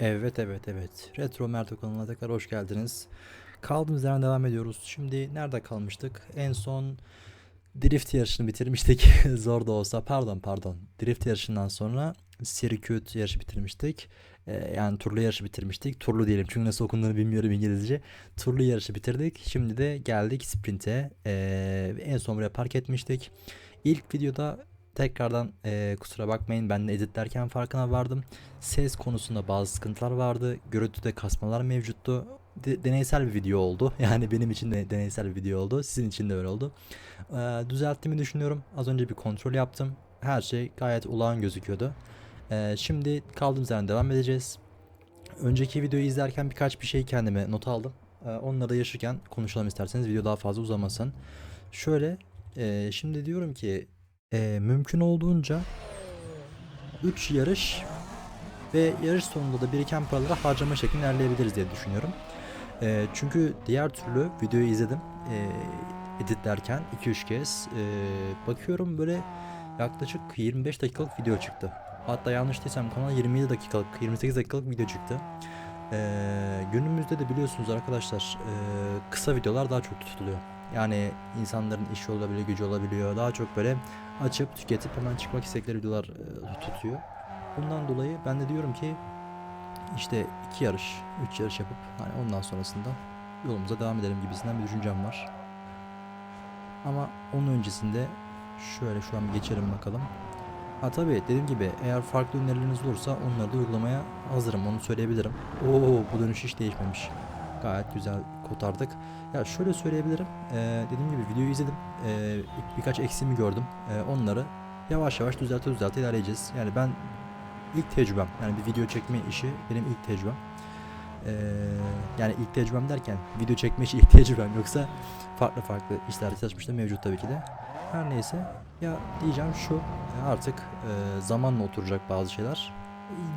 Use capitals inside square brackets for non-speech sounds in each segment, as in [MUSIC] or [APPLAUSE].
Evet evet evet. Retro Merto kanalına tekrar hoş geldiniz. Kaldığımız yerden devam ediyoruz. Şimdi nerede kalmıştık? En son drift yarışını bitirmiştik. [LAUGHS] Zor da olsa pardon pardon. Drift yarışından sonra circuit yarışı bitirmiştik. Ee, yani turlu yarışı bitirmiştik. Turlu diyelim çünkü nasıl okunduğunu bilmiyorum İngilizce. Turlu yarışı bitirdik. Şimdi de geldik sprinte. Ee, en son buraya park etmiştik. İlk videoda tekrardan ee, kusura bakmayın ben de editlerken farkına vardım. Ses konusunda bazı sıkıntılar vardı. Görüntüde kasmalar mevcuttu. De- deneysel bir video oldu. [LAUGHS] Yani benim için de deneysel bir video oldu. Sizin için de öyle oldu. Ee, düzelttiğimi düşünüyorum. Az önce bir kontrol yaptım. Her şey gayet olağan gözüküyordu. Ee, şimdi kaldığımız yerden devam edeceğiz. Önceki videoyu izlerken birkaç bir şey kendime not aldım. Ee, onları da yaşırken konuşalım isterseniz video daha fazla uzamasın. Şöyle e, şimdi diyorum ki e, mümkün olduğunca 3 yarış ve yarış sonunda da biriken paraları harcama şeklinde ilerleyebiliriz diye düşünüyorum. Ee, çünkü diğer türlü videoyu izledim ee, editlerken 2-3 kez Ee, bakıyorum böyle yaklaşık 25 dakikalık video çıktı. Hatta yanlış değilsem kanala 27 dakikalık 28 dakikalık video çıktı. Ee, günümüzde de biliyorsunuz arkadaşlar ee, kısa videolar daha çok tutuluyor. Yani insanların işi olabiliyor, gücü olabiliyor. Daha çok böyle açıp tüketip hemen çıkmak istedikleri videolar ee, tutuyor. Bundan dolayı ben de diyorum ki işte iki yarış, üç yarış yapıp hani ondan sonrasında yolumuza devam edelim gibisinden bir düşüncem var. Ama onun öncesinde şöyle şu an bir geçelim bakalım. Ha tabii dediğim gibi eğer farklı önerileriniz olursa onları da uygulamaya hazırım onu söyleyebilirim. Oo bu dönüş hiç değişmemiş. Gayet güzel kotardık. Ya şöyle söyleyebilirim. Ee, dediğim gibi videoyu izledim. İlk birkaç eksiğimi gördüm. Ee, onları yavaş yavaş düzelte düzelte ilerleyeceğiz. Yani ben ilk tecrübem yani bir video çekme işi benim ilk tecrübem. Ee, yani ilk tecrübem derken video çekme işi [LAUGHS] ilk tecrübem yoksa farklı farklı işlerde çalışmıştım mevcut tabii ki de. Her neyse ya diyeceğim şu e, artık e, zamanla oturacak bazı şeyler.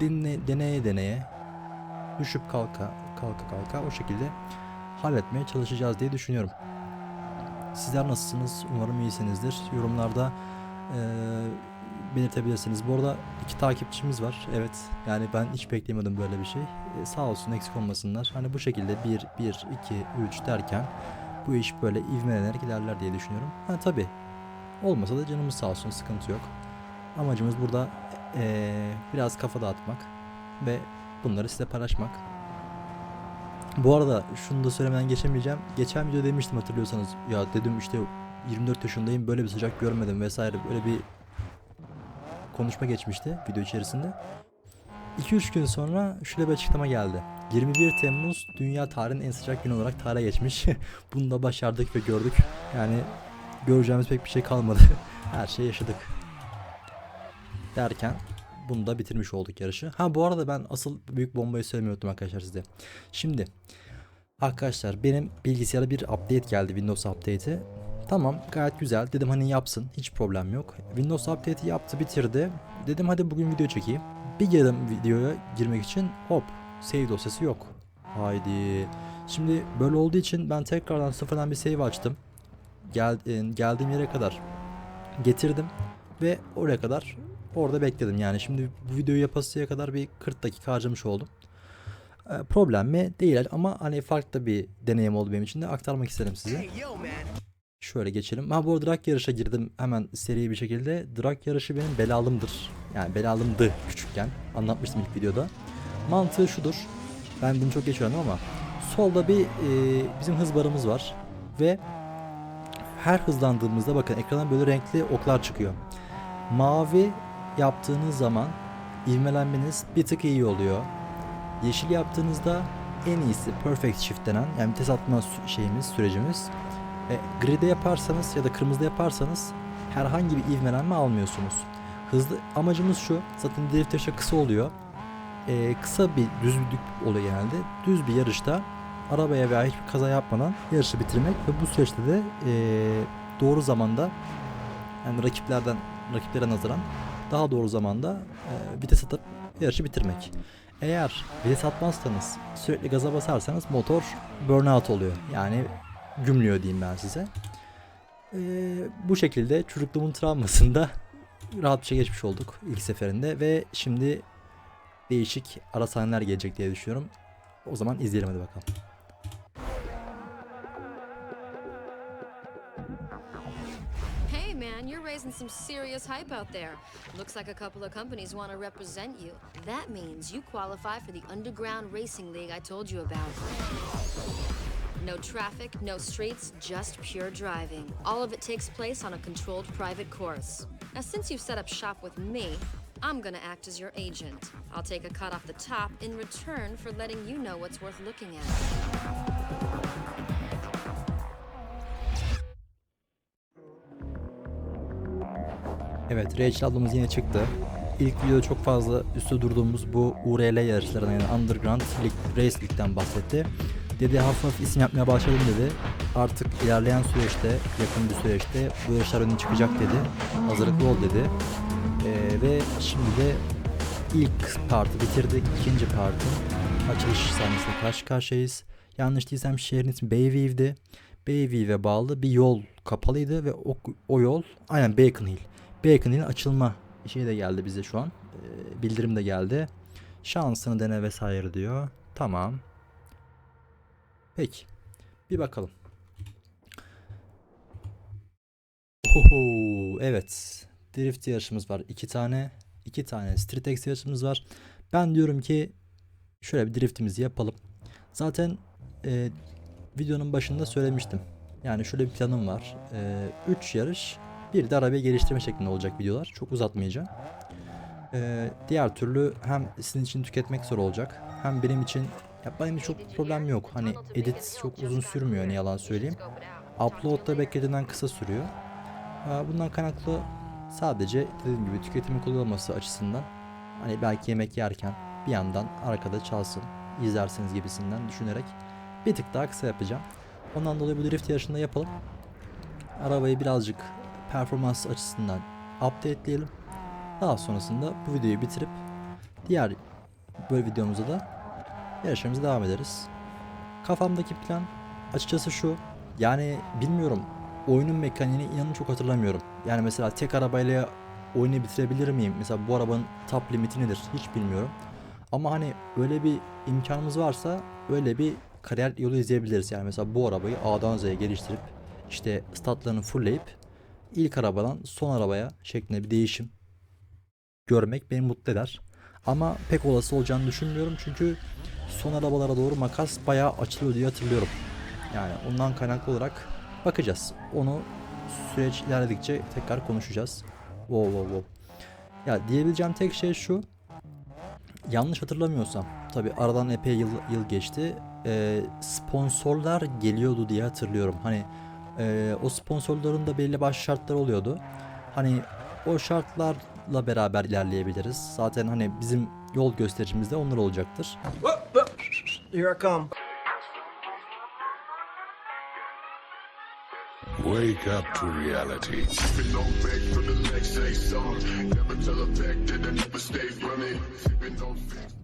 Dene, deneye deneye düşüp kalka kalka kalka o şekilde halletmeye çalışacağız diye düşünüyorum. Sizler nasılsınız? Umarım iyisinizdir. Yorumlarda e, belirtebilirsiniz. Bu arada iki takipçimiz var. Evet yani ben hiç beklemiyordum böyle bir şey. E, sağ olsun eksik olmasınlar. Hani bu şekilde 1, 1, 2, 3 derken bu iş böyle ivmelenerek ilerler diye düşünüyorum. Ha tabi olmasa da canımız sağ olsun sıkıntı yok. Amacımız burada e, biraz kafa dağıtmak ve bunları size paylaşmak. Bu arada şunu da söylemeden geçemeyeceğim. Geçen video demiştim hatırlıyorsanız. Ya dedim işte 24 yaşındayım böyle bir sıcak görmedim vesaire böyle bir konuşma geçmişti video içerisinde. 2-3 gün sonra şöyle bir açıklama geldi. 21 Temmuz dünya tarihinin en sıcak günü olarak tarihe geçmiş. [LAUGHS] Bunu da başardık ve gördük. Yani göreceğimiz pek bir şey kalmadı. [LAUGHS] Her şeyi yaşadık. Derken bunu da bitirmiş olduk yarışı. Ha bu arada ben asıl büyük bombayı söylemiyordum arkadaşlar size. Şimdi arkadaşlar benim bilgisayara bir update geldi Windows update'i. Tamam gayet güzel dedim hani yapsın hiç problem yok. Windows update'i yaptı bitirdi. Dedim hadi bugün video çekeyim. Bir girdim videoya girmek için hop save dosyası yok. Haydi. Şimdi böyle olduğu için ben tekrardan sıfırdan bir save açtım. Gel, e, geldiğim yere kadar getirdim ve oraya kadar orada bekledim. Yani şimdi bu videoyu yapasıya kadar bir 40 dakika harcamış oldum. E, problem mi? Değil ama hani farklı bir deneyim oldu benim için de aktarmak istedim size. Şöyle geçelim. Ha bu arada drag yarışa girdim hemen seri bir şekilde. Drag yarışı benim belalımdır. Yani belalımdı küçükken. Anlatmıştım ilk videoda. Mantığı şudur. Ben bunu çok geç öğrendim ama solda bir e, bizim hız barımız var ve her hızlandığımızda bakın ekrana böyle renkli oklar çıkıyor. Mavi yaptığınız zaman ivmelenmeniz bir tık iyi oluyor. Yeşil yaptığınızda en iyisi perfect shift denen yani vites atma şeyimiz sürecimiz. E, gride yaparsanız ya da kırmızıda yaparsanız herhangi bir ivmelenme almıyorsunuz. Hızlı amacımız şu. Zaten drift yarışı kısa oluyor. E, kısa bir düzlük oluyor genelde. Düz bir yarışta arabaya veya hiçbir kaza yapmadan yarışı bitirmek ve bu süreçte de e, doğru zamanda yani rakiplerden rakiplere nazaran daha doğru zamanda e, vites atıp yarışı bitirmek. Eğer vites atmazsanız sürekli gaza basarsanız motor burnout oluyor. Yani gümlüyor diyeyim ben size. E, bu şekilde çocukluğumun travmasında rahat bir şey geçmiş olduk ilk seferinde ve şimdi değişik ara sahneler gelecek diye düşünüyorum. O zaman izleyelim hadi bakalım. Some serious hype out there. Looks like a couple of companies want to represent you. That means you qualify for the underground racing league I told you about. No traffic, no streets, just pure driving. All of it takes place on a controlled private course. Now, since you've set up shop with me, I'm gonna act as your agent. I'll take a cut off the top in return for letting you know what's worth looking at. Evet, Rachel ablamız yine çıktı. İlk videoda çok fazla üstü durduğumuz bu URL yarışlarına yani Underground League, Race League'den bahsetti. Dedi hafif hafif isim yapmaya başladım dedi. Artık ilerleyen süreçte, yakın bir süreçte bu yarışlar önüne çıkacak dedi. Hazırlıklı ol dedi. Ee, ve şimdi de ilk partı bitirdik. İkinci partın açılış sahnesine karşı karşıyayız. Yanlış değilsem şehrin ismi Bayview'di. Bayview'e bağlı bir yol kapalıydı ve o, o yol aynen Bacon Hill. Bacon Hill'in açılma şeyi de geldi bize şu an. Ee, bildirim de geldi. Şansını dene vesaire diyor. Tamam. Peki. Bir bakalım. Oho, evet. Drift yarışımız var. iki tane. iki tane Street X yarışımız var. Ben diyorum ki şöyle bir driftimizi yapalım. Zaten e, videonun başında söylemiştim. Yani şöyle bir planım var. 3 yarış, bir de arabayı geliştirme şeklinde olacak videolar. Çok uzatmayacağım. E, diğer türlü hem sizin için tüketmek zor olacak. Hem benim için ya benim çok problem yok. Hani edit çok uzun sürmüyor ne yalan söyleyeyim. Upload da beklediğinden kısa sürüyor. Ha, Bundan kaynaklı sadece dediğim gibi tüketimi kolay olması açısından hani belki yemek yerken bir yandan arkada çalsın izlersiniz gibisinden düşünerek bir tık daha kısa yapacağım. Ondan dolayı bu drift yarışında yapalım. Arabayı birazcık performans açısından updateleyelim. Daha sonrasında bu videoyu bitirip diğer böyle videomuzda da yarışmamıza devam ederiz. Kafamdaki plan açıkçası şu. Yani bilmiyorum oyunun mekaniğini inanın çok hatırlamıyorum. Yani mesela tek arabayla oyunu bitirebilir miyim? Mesela bu arabanın top limiti nedir? Hiç bilmiyorum. Ama hani öyle bir imkanımız varsa öyle bir kariyer yolu izleyebiliriz. Yani mesela bu arabayı A'dan Z'ye geliştirip işte statlarını fullleyip ilk arabadan son arabaya şeklinde bir değişim görmek beni mutlu eder. Ama pek olası olacağını düşünmüyorum çünkü son arabalara doğru makas bayağı açılıyor diye hatırlıyorum. Yani ondan kaynaklı olarak bakacağız. Onu süreç ilerledikçe tekrar konuşacağız. Wow wow wow. Ya diyebileceğim tek şey şu. Yanlış hatırlamıyorsam tabi aradan epey yıl, yıl geçti. Ee, sponsorlar geliyordu diye hatırlıyorum. Hani e, o sponsorların da belli başlı şartları oluyordu. Hani o şartlarla beraber ilerleyebiliriz. Zaten hani bizim yol göstericimiz de onlar olacaktır. Here I come. Wake up to reality.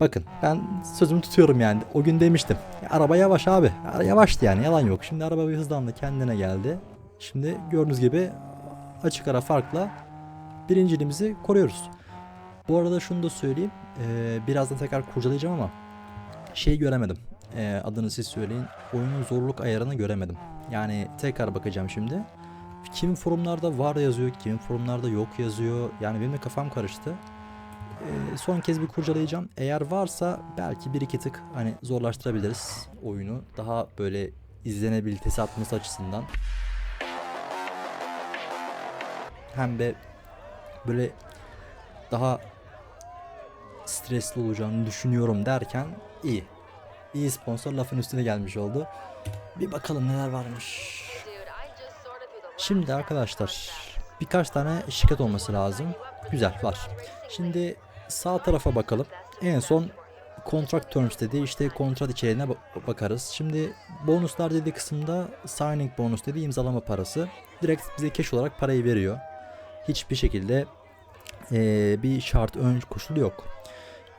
Bakın ben sözümü tutuyorum yani. O gün demiştim. "Ya araba yavaş abi. Ya Yavaştı yani yalan yok. Şimdi araba bir hızlandı kendine geldi. Şimdi gördüğünüz gibi açık ara farkla birinciliğimizi koruyoruz. Bu arada şunu da söyleyeyim. Ee, birazdan tekrar kurcalayacağım ama şey göremedim. Ee, adını siz söyleyin. Oyunun zorluk ayarını göremedim. Yani tekrar bakacağım şimdi. Kim forumlarda var yazıyor, kimin forumlarda yok yazıyor. Yani benim de kafam karıştı. Ee, son kez bir kurcalayacağım. Eğer varsa belki bir iki tık hani zorlaştırabiliriz oyunu. Daha böyle izlenebilitesi artması açısından. Hem de böyle daha stresli olacağını düşünüyorum derken iyi. İyi sponsor lafın üstüne gelmiş oldu. Bir bakalım neler varmış. Şimdi arkadaşlar birkaç tane şirket olması lazım. Güzel var. Şimdi sağ tarafa bakalım. En son contract terms dedi. İşte kontrat içeriğine ba- bakarız. Şimdi bonuslar dediği kısımda signing bonus dedi imzalama parası. Direkt bize cash olarak parayı veriyor. Hiçbir şekilde eee, bir şart ön koşulu yok.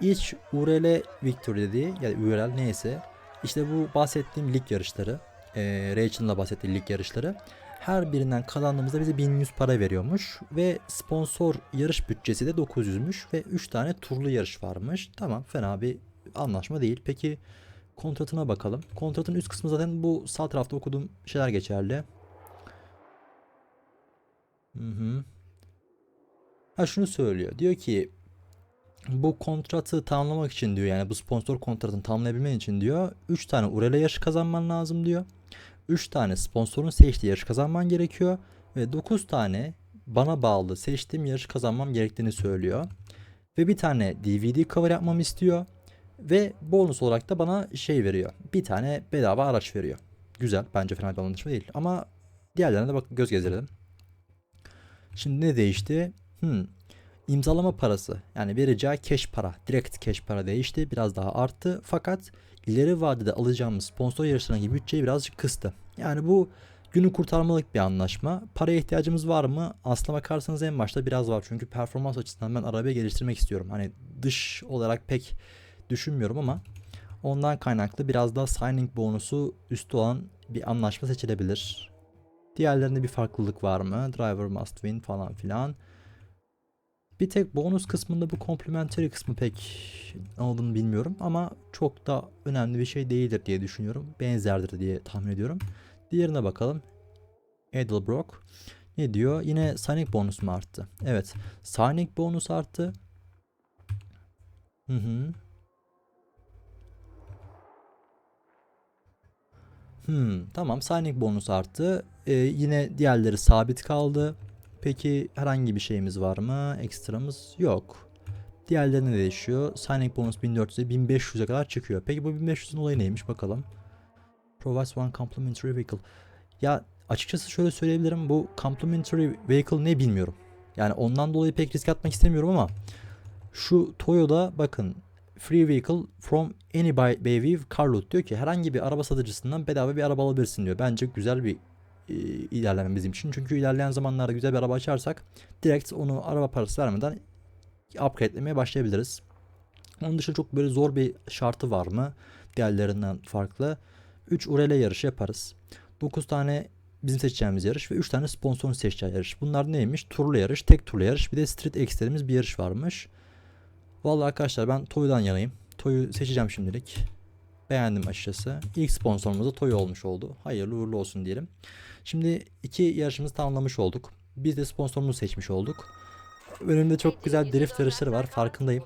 İç URL Victory dediği yani URL neyse işte bu bahsettiğim lig yarışları eee Rachel'ın da bahsettiği lig yarışları Her birinden kazandığımızda bize 1100 para veriyormuş ve sponsor yarış bütçesi de 900'müş ve 3 tane turlu yarış varmış. Tamam fena bir anlaşma değil. Peki kontratına bakalım. Kontratın üst kısmı zaten bu sağ tarafta okuduğum şeyler geçerli. Hı hı. Ha şunu söylüyor. Diyor ki bu kontratı tamamlamak için diyor yani bu sponsor kontratını tamamlayabilmen için diyor 3 tane Urele yarışı kazanman lazım diyor. 3 tane sponsorun seçtiği yarış kazanman gerekiyor ve 9 tane bana bağlı seçtiğim yarış kazanmam gerektiğini söylüyor. Ve bir tane DVD cover yapmamı istiyor ve bonus olarak da bana şey veriyor. Bir tane bedava araç veriyor. Güzel bence fena bir anlaşma değil ama diğerlerine de bak göz gezdirelim. Şimdi ne değişti? Hmm. İmzalama parası yani vereceği cash para, direkt cash para değişti. Biraz daha arttı. Fakat ileri vadede alacağımız sponsor yarışlarındaki bütçeyi birazcık kıstı. Yani bu günü kurtarmalık bir anlaşma. Paraya ihtiyacımız var mı? Aslına bakarsanız en başta biraz var. Çünkü performans açısından ben arabayı geliştirmek istiyorum. Hani dış olarak pek düşünmüyorum ama ondan kaynaklı biraz daha signing bonusu üstü olan bir anlaşma seçilebilir. Diğerlerinde bir farklılık var mı? Driver must win falan filan. Bir tek bonus kısmında bu complementary kısmı pek olduğunu bilmiyorum ama çok da önemli bir şey değildir diye düşünüyorum. Benzerdir diye tahmin ediyorum. Diğerine bakalım. Edelbrock ne diyor? Yine signing bonus mu arttı? Evet. Signing bonus arttı. Hı hı. Hmm, tamam signing bonus arttı. Ee, yine diğerleri sabit kaldı. Peki herhangi bir şeyimiz var mı? Ekstramız yok. Diğerlerine değişiyor. Signing bonus 1400'e 1500'e kadar çıkıyor. Peki bu 1500'ün olayı neymiş bakalım. Provides one complimentary vehicle. Ya açıkçası şöyle söyleyebilirim. Bu complimentary vehicle ne bilmiyorum. Yani ondan dolayı pek risk atmak istemiyorum ama şu Toyota bakın Free vehicle from any by Bayview Carloot diyor ki herhangi bir araba satıcısından bedava bir araba alabilirsin diyor. Bence güzel bir ilerleme bizim için. Çünkü ilerleyen zamanlarda güzel bir araba açarsak direkt onu araba parası vermeden upgrade'lemeye başlayabiliriz. Onun dışında çok böyle zor bir şartı var mı? Diğerlerinden farklı. 3 Urele yarışı yaparız. 9 tane bizim seçeceğimiz yarış ve 3 tane sponsorun seçeceği yarış. Bunlar neymiş? Turlu yarış, tek turlu yarış, bir de Street X dediğimiz bir yarış varmış. Vallahi arkadaşlar ben Toy'dan yanayım. Toy'u seçeceğim şimdilik. Beğendim açıkçası. İlk sponsorumuz da Toy olmuş oldu. Hayırlı uğurlu olsun diyelim. Şimdi iki yarışımızı tamamlamış olduk. Biz de sponsorumuzu seçmiş olduk. Önümde çok güzel drift yarışları var farkındayım.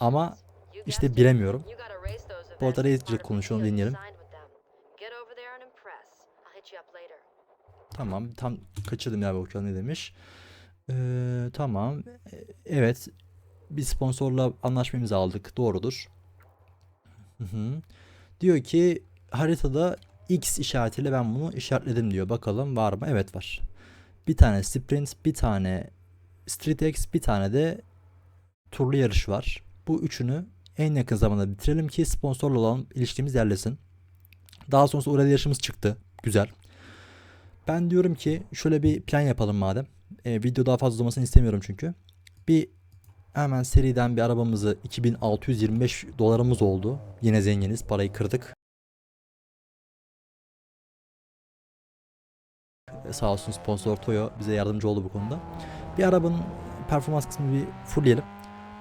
Ama işte bilemiyorum. Bu arada Razor'la konuşalım dinleyelim. Tamam tam kaçırdım ya bakalım ne demiş. Ee, tamam. Evet. Bir sponsorla anlaşma imzaladık. Doğrudur. Hı hı. Diyor ki haritada X işaretiyle ben bunu işaretledim diyor. Bakalım var mı? Evet var. Bir tane sprint, bir tane street X, bir tane de turlu yarış var. Bu üçünü en yakın zamanda bitirelim ki sponsorla olan ilişkimiz yerlesin. Daha sonrasında orada yarışımız çıktı. Güzel. Ben diyorum ki şöyle bir plan yapalım madem. E, video daha fazla uzamasını istemiyorum çünkü. Bir hemen seriden bir arabamızı 2625 dolarımız oldu. Yine zenginiz. Parayı kırdık. E, sağ olsun sponsor Toyo bize yardımcı oldu bu konuda. Bir arabanın performans kısmını bir fullleyelim.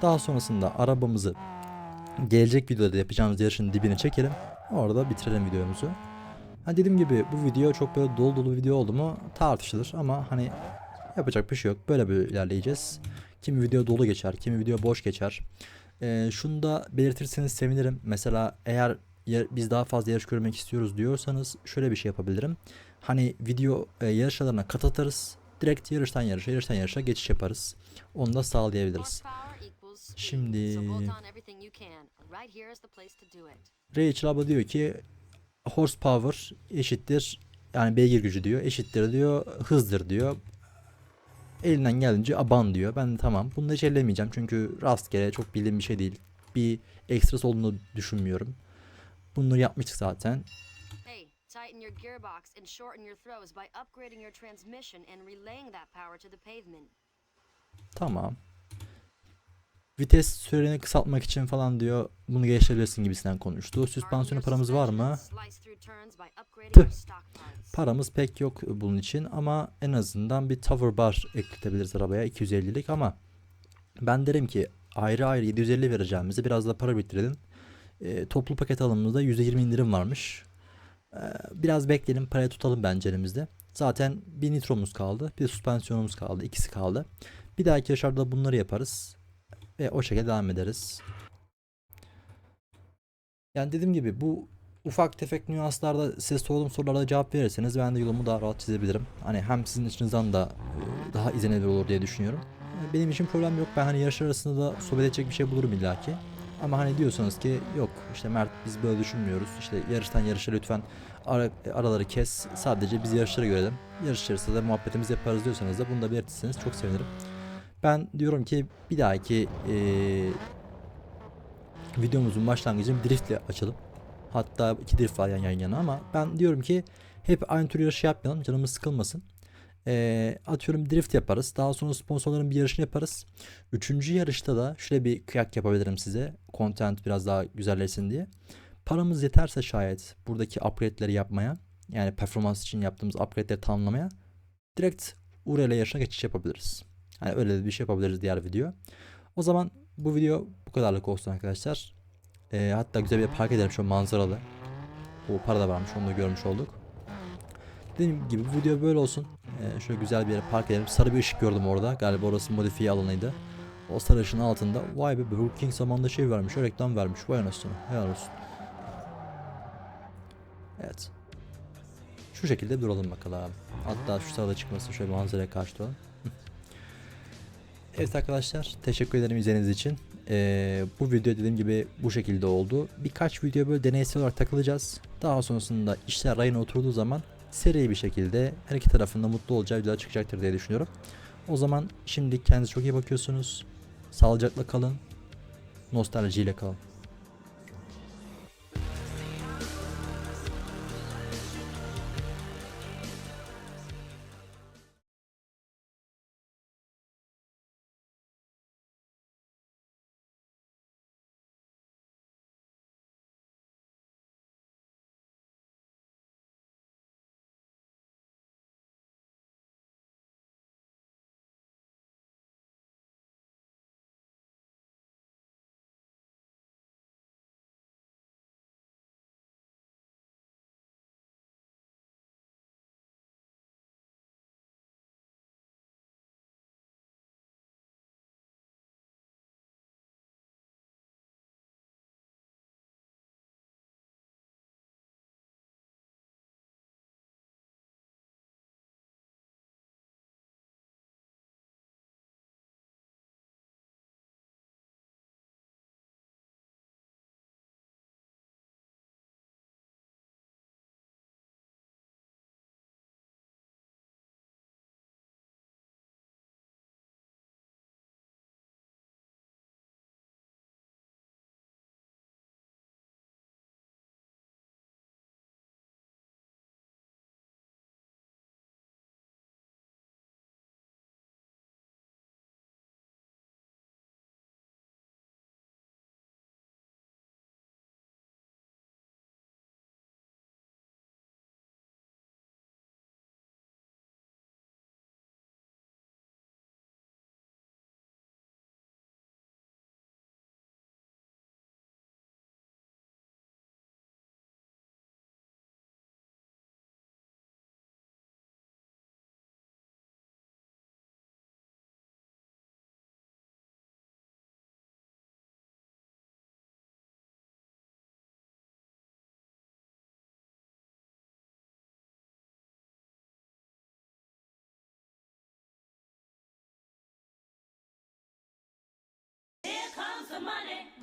Daha sonrasında arabamızı gelecek videoda yapacağımız yarışın dibine çekelim. Orada bitirelim videomuzu. Ha dediğim gibi bu video çok böyle dolu dolu video oldu mu tartışılır ama hani yapacak bir şey yok. Böyle böyle ilerleyeceğiz. Kimi video dolu geçer, kimi video boş geçer. Ee, şunu da belirtirseniz sevinirim. Mesela eğer biz daha fazla yarış görmek istiyoruz diyorsanız şöyle bir şey yapabilirim. Hani video e, yarışlarına kat atarız. Direkt yarıştan yarışa, yarıştan yarışa geçiş yaparız. Onu da sağlayabiliriz. Şimdi- Rachel abla diyor ki horsepower eşittir yani beygir gücü diyor eşittir diyor hızdır diyor. Elinden geldiğince aban diyor. Ben de tamam. Bunu da hiç ellemeyeceğim çünkü rastgele çok bildiğim bir şey değil. Bir ekstrası olduğunu düşünmüyorum. Bunları yapmıştık zaten. Tighten your gearbox and shorten your throws by upgrading your transmission and relaying that power to the pavement. Tamam. Vites süreni kısaltmak için falan diyor bunu geliştirebilirsin gibisinden konuştu. Süspansiyonu paramız var mı? Tüh. Paramız pek yok bunun için ama en azından bir tower bar ekletebiliriz arabaya 250'lik ama ben derim ki ayrı ayrı 750 vereceğimizi biraz da para bitirelim. E, toplu paket alımımızda %20 indirim varmış. E, biraz bekleyelim parayı tutalım bence elimizde. Zaten bir nitromuz kaldı bir de süspansiyonumuz kaldı ikisi kaldı. Bir dahaki yaşlarda bunları yaparız ve o şekilde devam ederiz. Yani dediğim gibi bu ufak tefek nüanslarda size sorduğum sorulara cevap verirseniz ben de yolumu daha rahat çizebilirim. Hani hem sizin açınızdan da e, daha izlenebilir olur diye düşünüyorum. E, Benim için problem yok. Ben hani yarışlar arasında da sohbet edecek bir şey bulurum illaki. Ama hani diyorsanız ki yok işte Mert biz böyle düşünmüyoruz. İşte yarıştan yarışa lütfen ara- araları kes. Sadece biz yarışları görelim. Yarış içerisinde de muhabbetimizi yaparız diyorsanız da bunu da belirtirseniz çok sevinirim. Ben diyorum ki bir dahaki eee videomuzun başlangıcını driftle açalım. Hatta iki drift var yan yan yana ama ben diyorum ki hep aynı tür yarışı yapmayalım canımız sıkılmasın. Ee, atıyorum drift yaparız. Daha sonra sponsorların bir yarışını yaparız. Üçüncü yarışta da şöyle bir kıyak yapabilirim size. Content biraz daha güzelleşsin diye. Paramız yeterse şayet buradaki upgrade'leri yapmaya yani performans için yaptığımız upgrade'leri tamamlamaya direkt URL yarışına geçiş yapabiliriz. Hani öyle bir şey yapabiliriz diğer video. O zaman bu video bu kadarlık olsun arkadaşlar. Ee, hatta güzel bir park edelim şu manzaralı. O para da varmış onu da görmüş olduk. Dediğim gibi bu video böyle olsun. Ee, şöyle güzel bir yere park edelim. Sarı bir ışık gördüm orada. Galiba orası modifiye alanıydı. O sarı ışığın altında vay be Burger King zamanında şey vermiş. Reklam vermiş. Vay anasını. Helal olsun. Evet. Şu şekilde duralım bakalım. Hatta şu sırada çıkmasın şöyle manzaraya karşı duralım. Evet arkadaşlar teşekkür ederim izlediğiniz için. Ee, bu video dediğim gibi bu şekilde oldu. Birkaç video böyle deneysel olarak takılacağız. Daha sonrasında işler rayına oturduğu zaman seri bir şekilde her iki tarafında mutlu olacağı videolar çıkacaktır diye düşünüyorum. O zaman şimdi kendinize çok iyi bakıyorsunuz. Sağlıcakla kalın. Nostaljiyle kalın. Money.